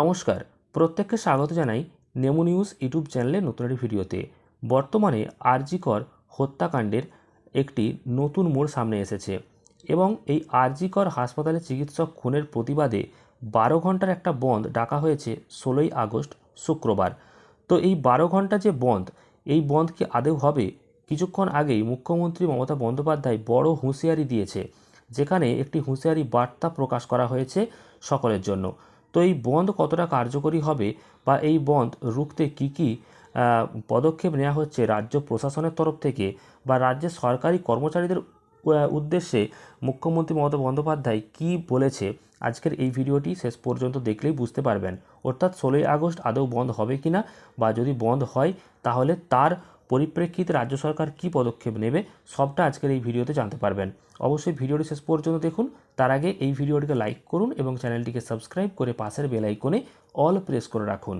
নমস্কার, প্রত্যেককে স্বাগত জানাই নেমু নিউজ ইউটিউব চ্যানেলে নতুন একটি ভিডিওতে। বর্তমানে আরজিকর হত্যাকাণ্ডের একটি নতুন মোড় সামনে এসেছে এবং এই আরজিকর হাসপাতালে চিকিৎসক খুনের প্রতিবাদে বারো ঘণ্টার একটা বন্ধ ডাকা হয়েছে ষোলোই আগস্ট, শুক্রবার। তো এই বারো ঘণ্টা যে বন্ধ, এই বন্ধ কি আদৌ হবে? কিছুক্ষণ আগেই মুখ্যমন্ত্রী মমতা বন্দ্যোপাধ্যায় বড় হুঁশিয়ারি দিয়েছে, যেখানে একটি হুঁশিয়ারি বার্তা প্রকাশ করা হয়েছে সকলের জন্য। তো এই বন্ধ কতটা কার্যকরী হবে বা এই বন্ধ রুখতে কী কী পদক্ষেপ নেওয়া হচ্ছে রাজ্য প্রশাসনের তরফ থেকে বা রাজ্যের সরকারি কর্মচারীদের উদ্দেশ্যে মুখ্যমন্ত্রী মমতা বন্দ্যোপাধ্যায় কী বলেছে? আজকের এই ভিডিওটি শেষ পর্যন্ত দেখলেই বুঝতে পারবেন। অর্থাৎ ষোলোই আগস্ট আদৌ বন্ধ হবে কি না বা যদি বন্ধ হয় তাহলে তার পরিপ্রেক্ষিতে রাজ্য সরকার কী পদক্ষেপ নেবে, সবটা আজকের এই ভিডিওতে জানতে পারবেন। অবশ্যই ভিডিওটি শেষ পর্যন্ত দেখুন। তার আগে এই ভিডিওটিকে লাইক করুন এবং চ্যানেলটিকে সাবস্ক্রাইব করে পাশের বেল আইকনে অল প্রেস করে রাখুন।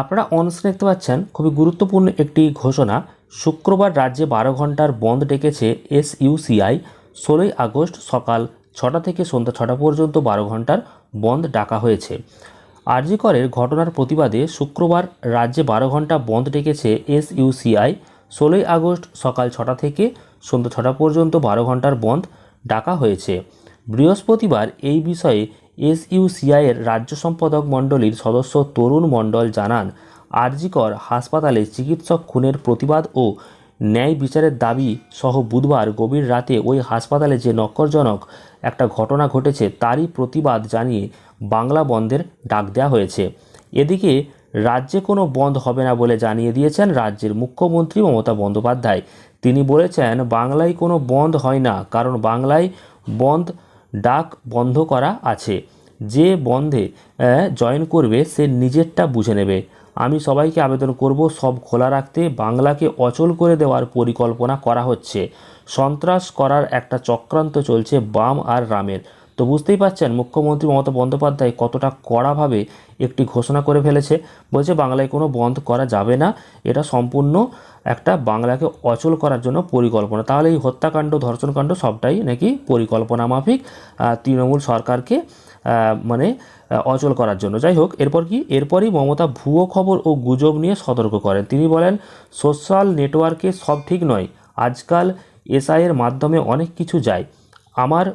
আপনারা অনস্ক্রিন দেখতে পাচ্ছেন, খুবই গুরুত্বপূর্ণ একটি ঘোষণা। শুক্রবার রাজ্যে বারো ঘণ্টার বন্ধ ডেকেছে এস ইউসিআই ষোলোই আগস্ট সকাল ছটা থেকে সন্ধ্যা ছটা পর্যন্ত বারো ঘণ্টার বন্ধ ডাকা হয়েছে। আরজিকরের ঘটনার প্রতিবাদে শুক্রবার রাজ্যে বারো ঘণ্টা বন্ধ ডেকেছে এস ইউসিআই ষোলোই আগস্ট সকাল ছটা থেকে সন্ধ্যা ছটা পর্যন্ত বারো ঘণ্টার বন্ধ ডাকা হয়েছে। বৃহস্পতিবার এই বিষয়ে এস এসইউসিআইয়ের রাজ্য সম্পাদক মণ্ডলীর সদস্য তরুণ মণ্ডল জানান আরজিকর হাসপাতালে চিকিৎসক খুনের প্রতিবাদ ও ন্যায় বিচারের দাবি সহ বুধবার গভীর রাতে ওই হাসপাতালে যে নক্করজনক একটা ঘটনা ঘটেছে তারই প্রতিবাদ জানিয়ে বাংলা বন্ধের ডাক দেওয়া হয়েছে। এদিকে রাজ্যে কোনো বন্ধ হবে না বলে জানিয়ে দিয়েছেন রাজ্যের মুখ্যমন্ত্রী মমতা বন্দ্যোপাধ্যায়। তিনি বলেছেন, বাংলায় কোনো বন্ধ হয় না, কারণ বাংলায় বন্ধ, ডাক বন্ধ করা আছে। যে বন্ধে জয়েন করবে, সে নিজেরটা বুঝে নেবে। আমি সবাইকে আবেদন করব, সব খোলা রাখতে বাংলাকে অচল করে দেওয়ার পরিকল্পনা করা হচ্ছে। সন্ত্রাস করার একটা চক্রান্ত চলছে বাম আর রামের। তো বুঝতেই পারছেন, মুখ্যমন্ত্রী মমতা বন্দ্যোপাধ্যায় কতটা কড়াভাবে একটি ঘোষণা করে ফেলেছে। বলছে, বাংলায় কোনো বন্ধ করা যাবে না। এটা সম্পূর্ণ একটা বাংলাকে অচল করার জন্য পরিকল্পনা। তাহলে এই হত্যাকাণ্ড, ধর্ষণকাণ্ড সবটাই নাকি পরিকল্পনা মাফিক তৃণমূল সরকারকে মানে অচল করার জন্য। যাই হোক, এরপর কি? এরপরই মমতা ভুয়ো খবর ও গুজব নিয়ে সতর্ক করেন। তিনি বলেন, সোশ্যাল নেটওয়ার্কে সব ঠিক নয়। আজকাল এসআইয়ের মাধ্যমে অনেক কিছু যায়। আমার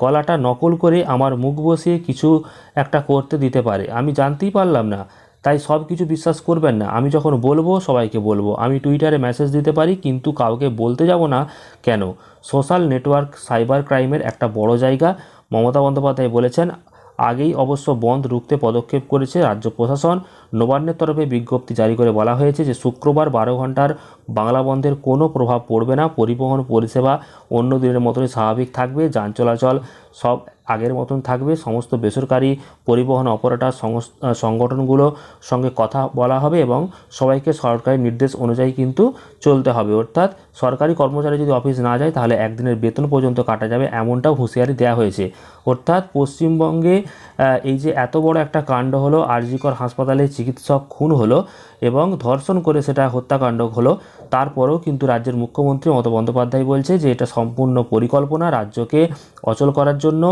গলাটা নকল করে আমার মুখ বসিয়ে কিছু একটা করতে দিতে পারে। আমি জানতেই পারলাম না। তাই সব কিছু বিশ্বাস করবেন না। আমি যখন বলব, সবাইকে বলব। আমি টুইটারে মেসেজ দিতে পারি, কিন্তু কাউকে বলতে যাব না কেন? সোশ্যাল নেটওয়ার্ক সাইবার ক্রাইমের একটা বড় জায়গা। মমতা বন্দ্যোপাধ্যায় বলেছেন, আগেই অবশ্য বন্ধ রুখতে পদক্ষেপ করেছে রাজ্য প্রশাসন। নবান্নের তরফে বিজ্ঞপ্তি জারি করে বলা হয়েছে যে, শুক্রবার বারো ঘণ্টার বাংলা বন্ধের কোনো প্রভাব পড়বে না। পরিবহন, পরিষেবা অন্য দিনের মতনই স্বাভাবিক থাকবে। যান চলাচল সব আগের মতন থাকবে। সমস্ত বেসরকারি পরিবহন অপারেটর সংগঠনগুলো সঙ্গে কথা বলা হবে এবং সবাইকে সরকারি নির্দেশ অনুযায়ী কিন্তু চলতে হবে। অর্থাৎ সরকারি কর্মচারী যদি অফিস না যায়, তাহলে একদিনের বেতন পর্যন্ত কাটা যাবে এমনটাও হুঁশিয়ারি দেওয়া হয়েছে। অর্থাৎ পশ্চিমবঙ্গে এই যে এত বড় একটা কাণ্ড হলো, আরজিকর হাসপাতালে চিকিৎসক খুন হলো এবং ধর্ষণ করে সেটা হত্যাকাণ্ড হলো তারপরেও কিন্তু রাজ্যের মুখ্যমন্ত্রী মমতা বন্দ্যোপাধ্যায় বলছে যে এটা সম্পূর্ণ পরিকল্পনা রাজ্যকে অচল করার জন্য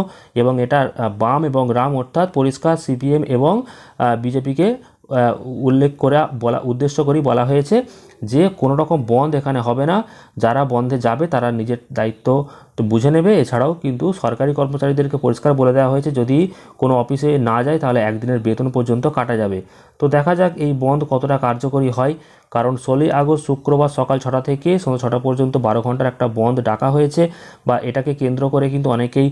এবং এটা বাম এবং রাম অর্থাৎ পরিষ্কার সিপিএম এবং বিজেপিকে উল্লেখ করা বলা, উদ্দেশ্য করেই বলা হয়েছে। যে কোনো রকম বন্ধ এখানে হবে না। যারা বন্ধে যাবে, তারা নিজের দায়িত্ব তো বুঝে নেবে। এছাড়াও কিন্তু সরকারি কর্মচারীদেরকে পরিষ্কার বলে দেওয়া হয়েছে, যদি কোনো অফিসে না যায়, তাহলে একদিনের বেতন পর্যন্ত কাটা যাবে। তো দেখা যাক এই বন্ধ কতটা কার্যকরী হয়। কারণ ষোলোই আগস্ট শুক্রবার সকাল ছটা থেকে সন্ধ্যা ছটা পর্যন্ত বারো ঘণ্টার একটা বন্ধ ডাকা হয়েছে বা এটাকে কেন্দ্র করে কিন্তু অনেকেই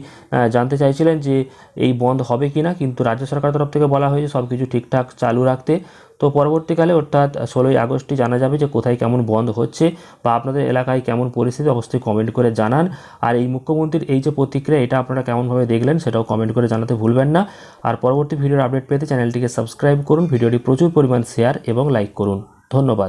জানতে চাইছিলেন যে এই বন্ধ হবে কি না কিন্তু রাজ্য সরকার তরফ থেকে বলা হয়েছে সব কিছু ঠিকঠাক চালু রাখতে। তো পরবর্তীকালে অর্থাৎ ষোলোই আগস্টে জানা যাবে যে কোথায় কেমন বন্ধ হচ্ছে বা আপনাদের এলাকায় কেমন পরিস্থিতি, অবশ্যই কমেন্ট করে জানান। আর এই মুখ্যমন্ত্রীর এই যে প্রতিক্রিয়া, এটা আপনারা কেমনভাবে দেখলেন সেটাও কমেন্ট করে জানাতে ভুলবেন না। আর পরবর্তী ভিডিওর আপডেট পেতে চ্যানেলটিকে সাবস্ক্রাইব করুন। ভিডিওটি প্রচুর পরিমাণ শেয়ার এবং লাইক করুন। ধন্যবাদ।